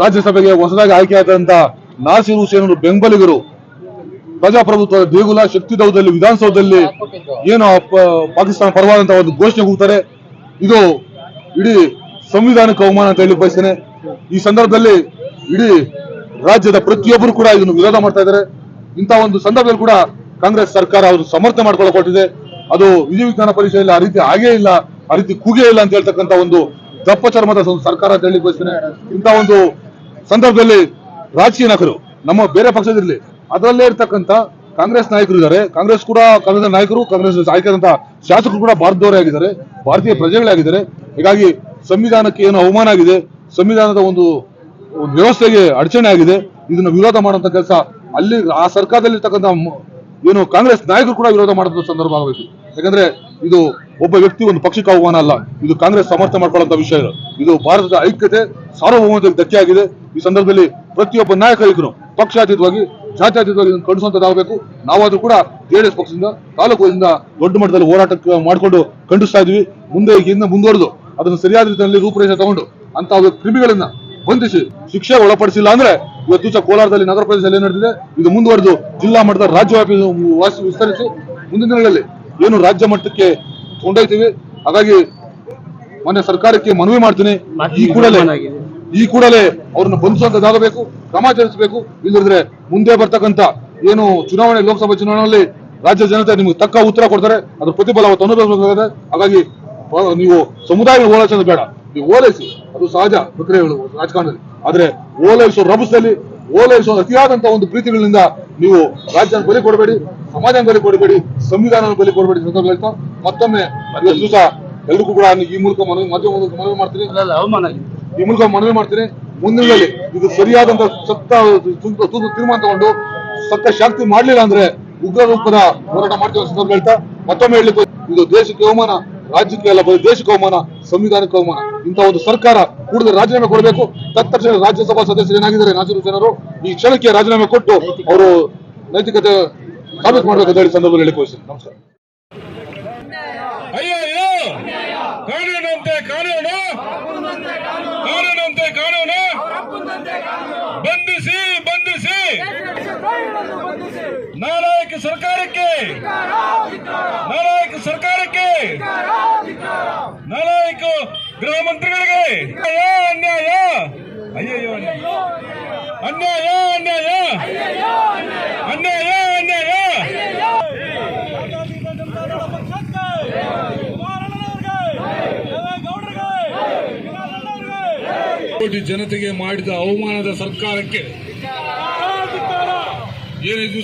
ರಾಜ್ಯಸಭೆಗೆ ಹೊಸದಾಗಿ ಆಯ್ಕೆಯಾದಂತ ನಾಸಿರ್ ಹುಸೇನ್ ಬೆಂಬಲಿಗರು ಪ್ರಜಾಪ್ರಭುತ್ವದ ದೇಗುಲ ಶಕ್ತಿದೌಧದಲ್ಲಿ ವಿಧಾನಸೌಧದಲ್ಲಿ ಏನು ಪಾಕಿಸ್ತಾನ ಪರವಾದಂತಹ ಒಂದು ಘೋಷಣೆ ಕೂಗ್ತಾರೆ. ಇದು ಇಡೀ ಸಂವಿಧಾನಕ್ಕೆ ಅವಮಾನ ಅಂತ ಹೇಳಿ ಬಯಸ್ತೇನೆ. ಈ ಸಂದರ್ಭದಲ್ಲಿ ಇಡೀ ರಾಜ್ಯದ ಪ್ರತಿಯೊಬ್ಬರು ಕೂಡ ಇದನ್ನು ವಿರೋಧ ಮಾಡ್ತಾ ಇದ್ದಾರೆ. ಇಂಥ ಒಂದು ಸಂದರ್ಭದಲ್ಲಿ ಕೂಡ ಕಾಂಗ್ರೆಸ್ ಸರ್ಕಾರ ಅವರು ಸಮರ್ಥನೆ ಮಾಡಿಕೊಳ್ಳಕೊಟ್ಟಿದೆ. ಅದು ಅದು ವಿಧಿವಿಜ್ಞಾನ ಪರೀಕ್ಷೆಯಲ್ಲಿ ಆ ರೀತಿ ಆಗೇ ಇಲ್ಲ, ಆ ರೀತಿ ಕೂಗೇ ಇಲ್ಲ ಅಂತ ಹೇಳ್ತಕ್ಕಂಥ ಒಂದು ದಪ್ಪ ಚರ್ಮದ ಸರ್ಕಾರ ಅಂತ ಹೇಳಿ ಬಯಸ್ತೇನೆ. ಇಂಥ ಒಂದು ಸಂದರ್ಭದಲ್ಲಿ ರಾಜಕೀಯ ನಾಯಕರು, ನಮ್ಮ ಬೇರೆ ಪಕ್ಷದಿರಲಿ ಅದರಲ್ಲೇ ಇರ್ತಕ್ಕಂಥ ಕಾಂಗ್ರೆಸ್ ನಾಯಕರು ಇದ್ದಾರೆ. ಕಾಂಗ್ರೆಸ್ ಕೂಡ ಕಾಂಗ್ರೆಸ್ ನಾಯಕರು ಕಾಂಗ್ರೆಸ್ ಆಯ್ಕೆಯಾದಂತಹ ಶಾಸಕರು ಕೂಡ ಭಾರತದವರೇ ಆಗಿದ್ದಾರೆ, ಭಾರತೀಯ ಪ್ರಜೆಗಳೇ ಆಗಿದ್ದಾರೆ. ಹೀಗಾಗಿ ಸಂವಿಧಾನಕ್ಕೆ ಏನು ಅವಮಾನ ಆಗಿದೆ, ಸಂವಿಧಾನದ ಒಂದು ವ್ಯವಸ್ಥೆಗೆ ಅಡಚಣೆ ಆಗಿದೆ, ಇದನ್ನು ವಿರೋಧ ಮಾಡುವಂತ ಕೆಲಸ ಅಲ್ಲಿ ಆ ಸರ್ಕಾರದಲ್ಲಿ ಇರ್ತಕ್ಕಂಥ ಏನು ಕಾಂಗ್ರೆಸ್ ನಾಯಕರು ಕೂಡ ವಿರೋಧ ಮಾಡುವಂತ ಸಂದರ್ಭ ಆಗಬೇಕು. ಯಾಕಂದ್ರೆ ಇದು ಒಬ್ಬ ವ್ಯಕ್ತಿ ಒಂದು ಪಕ್ಷಕ್ಕೆ ಆಹ್ವಾನ ಅಲ್ಲ. ಇದು ಕಾಂಗ್ರೆಸ್ ಸಮರ್ಥ ಮಾಡ್ಕೊಳ್ಳುವಂತ ವಿಷಯ ಇದು. ಭಾರತದ ಐಕ್ಯತೆ, ಸಾರ್ವಭೌಮತೆಗೆ ಧಕ್ಕೆ ಆಗಿದೆ ಈ ಸಂದರ್ಭದಲ್ಲಿ ಪ್ರತಿಯೊಬ್ಬ ನಾಯಕರಿಗೂ ಪಕ್ಷಾತೀತವಾಗಿ, ಜಾತ್ಯಾತೀತವಾಗಿ ಖಂಡಿಸುವಂತದ್ದಾಗಬೇಕು ನಾವಾದ್ರೂ ಕೂಡ ಜೆಡಿಎಸ್ ಪಕ್ಷದಿಂದ ತಾಲೂಕಿನಿಂದ ದೊಡ್ಡ ಮಟ್ಟದಲ್ಲಿ ಹೋರಾಟ ಮಾಡಿಕೊಂಡು ಖಂಡಿಸ್ತಾ ಇದೀವಿ ಮುಂದೆ ಇನ್ನು ಮುಂದುವರೆದು ಅದನ್ನು ಸರಿಯಾದ ರೀತಿಯಲ್ಲಿ ರೂಪುರೇಷೆ ತಗೊಂಡು ಅಂತ ಕ್ರಿಮಿಗಳನ್ನ ಬಂಧಿಸಿ ಶಿಕ್ಷೆ ಒಳಪಡಿಸಿಲ್ಲ ಅಂದ್ರೆ ಇವತ್ತು ಕೋಲಾರದಲ್ಲಿ, ನಗರ ಪ್ರದೇಶದಲ್ಲಿ ನಡೆದಿದೆ? ಇದು ಮುಂದುವರೆದು ಜಿಲ್ಲಾ ಮಟ್ಟದ ರಾಜ್ಯವ್ಯಾಪಿ ವಾಸಿ ವಿಸ್ತರಿಸಿ ಮುಂದಿನ ದಿನಗಳಲ್ಲಿ ಏನು ರಾಜ್ಯ ಮಟ್ಟಕ್ಕೆ ಕೊಂಡೊಯ್ತೀವಿ ಹಾಗಾಗಿ ಮೊನ್ನೆ ಸರ್ಕಾರಕ್ಕೆ ಮನವಿ ಮಾಡ್ತೀನಿ. ಈ ಕೂಡಲೇ ಈ ಕೂಡಲೇ ಅವ್ರನ್ನ ಬಂಧಿಸುವಂತದ್ದಾಗಬೇಕು ಕ್ರಮ ಜರುಗಿಸಬೇಕು. ಇಲ್ಲದಿದ್ರೆ ಮುಂದೆ ಬರ್ತಕ್ಕಂಥ ಏನು ಚುನಾವಣೆ ಲೋಕಸಭೆ ಚುನಾವಣೆಯಲ್ಲಿ ರಾಜ್ಯ ಜನತೆ ನಿಮಗೆ ತಕ್ಕ ಉತ್ತರ ಕೊಡ್ತಾರೆ. ಅದ್ರ ಪ್ರತಿಫಲ ಅವತ್ತು ಅನುಭವಿಸಬೇಕಾಗುತ್ತೆ. ಹಾಗಾಗಿ ನೀವು ಸಮುದಾಯ ಓಲೈಸೋದು ಬೇಡ. ನೀವು ಓಲೈಸಿ. ಅದು ಸಹಜ ಪ್ರಕ್ರಿಯೆಗಳು ರಾಜಕಾರಣದಲ್ಲಿ. ಆದ್ರೆ ಓಲೈಸೋ ರಭಸದಲ್ಲಿ ಓಲೈಸೋ ಅತಿಯಾದಂತಹ ಒಂದು ಪ್ರೀತಿಗಳಿಂದ ನೀವು ರಾಜ್ಯನ ಬಲಿ ಕೊಡಬೇಡಿ ಸಮಾಜನ ಬಲಿ ಕೊಡಬೇಡಿ ಸಂವಿಧಾನ ಬಲಿ ಕೊಡಬೇಡಿ ಸಂದರ್ಭ ಮತ್ತೊಮ್ಮೆ ಇವತ್ತು ಎಲ್ರಿಗೂ ಕೂಡ ಈ ಮೂಲಕ ಮನವಿ ಮಾಧ್ಯಮ ಮನವಿ ಮಾಡ್ತೀನಿ. ಈ ಮೂಲಕ ಮನವಿ ಮಾಡ್ತೀನಿ. ಮುಂದಿನದಲ್ಲಿ ಇದು ಸರಿಯಾದಂತ ಸತ್ತ ತೀರ್ಮಾನ ತಗೊಂಡು ಸತ್ತ ಶಾಂತಿ ಮಾಡಲಿಲ್ಲ ಅಂದ್ರೆ ಉಗ್ರ ರೂಪದ ಹೋರಾಟ ಮಾಡ್ತೀವಿ ಸಂದರ್ಭ ಹೇಳ್ತಾ ಮತ್ತೊಮ್ಮೆ ಹೇಳಿದ್ದು ಇದು ದೇಶಕ್ಕೆ ಅವಮಾನ. ರಾಜ್ಯಕ್ಕೆ ಅಲ್ಲ ದೇಶಕ್ಕೆ ಅವಮಾನ, ಸಂವಿಧಾನಕ್ಕೆ ಅವಮಾನ. ಇಂಥ ಒಂದು ಸರ್ಕಾರ ಕೂಡಲೇ ರಾಜೀನಾಮೆ ಕೊಡಬೇಕು. ತತ್ಕ್ಷಣ ರಾಜ್ಯಸಭಾ ಸದಸ್ಯರು ಏನಾಗಿದ್ದಾರೆ? ನಾಸಿರು ಜನರು ಈ ಕ್ಷಣಕ್ಕೆ ರಾಜೀನಾಮೆ ಕೊಟ್ಟು ಅವರು ನೈತಿಕತೆ ಸಾಬೀತು ಮಾಡಬೇಕು ಅಂತ ಹೇಳಿ ಸಂದರ್ಭದಲ್ಲಿ ಅಯ್ಯೋ ಅಯ್ಯೋ ನಮಸ್ಕಾರ. ಕಾನೂನಂತೆ ಕಾನೂನು! ಕಾನೂನಂತೆ ಕಾನೂನು! ಬಂಧಿಸಿ ಬಂಧಿಸಿ! ನಾಲಾಯಕ ಸರ್ಕಾರಕ್ಕೆ! ನಾಲಾಯಕ ನಾಲಾಯಕ ಗೃಹ ಮಂತ್ರಿಗಳಿಗೆ. ಅನ್ಯಾಯ. ಅಯ್ಯಯ್ಯೋ, ಅನ್ಯಾಯ. ಅನ್ಯಾಯ ಅನ್ಯಾಯ. ಅನ್ಯಾಯ ಕೋಟಿ ಜನತೆಗೆ ಮಾಡಿದ ಅವಮಾನದ ಸರ್ಕಾರಕ್ಕೆ. ಏನಿದು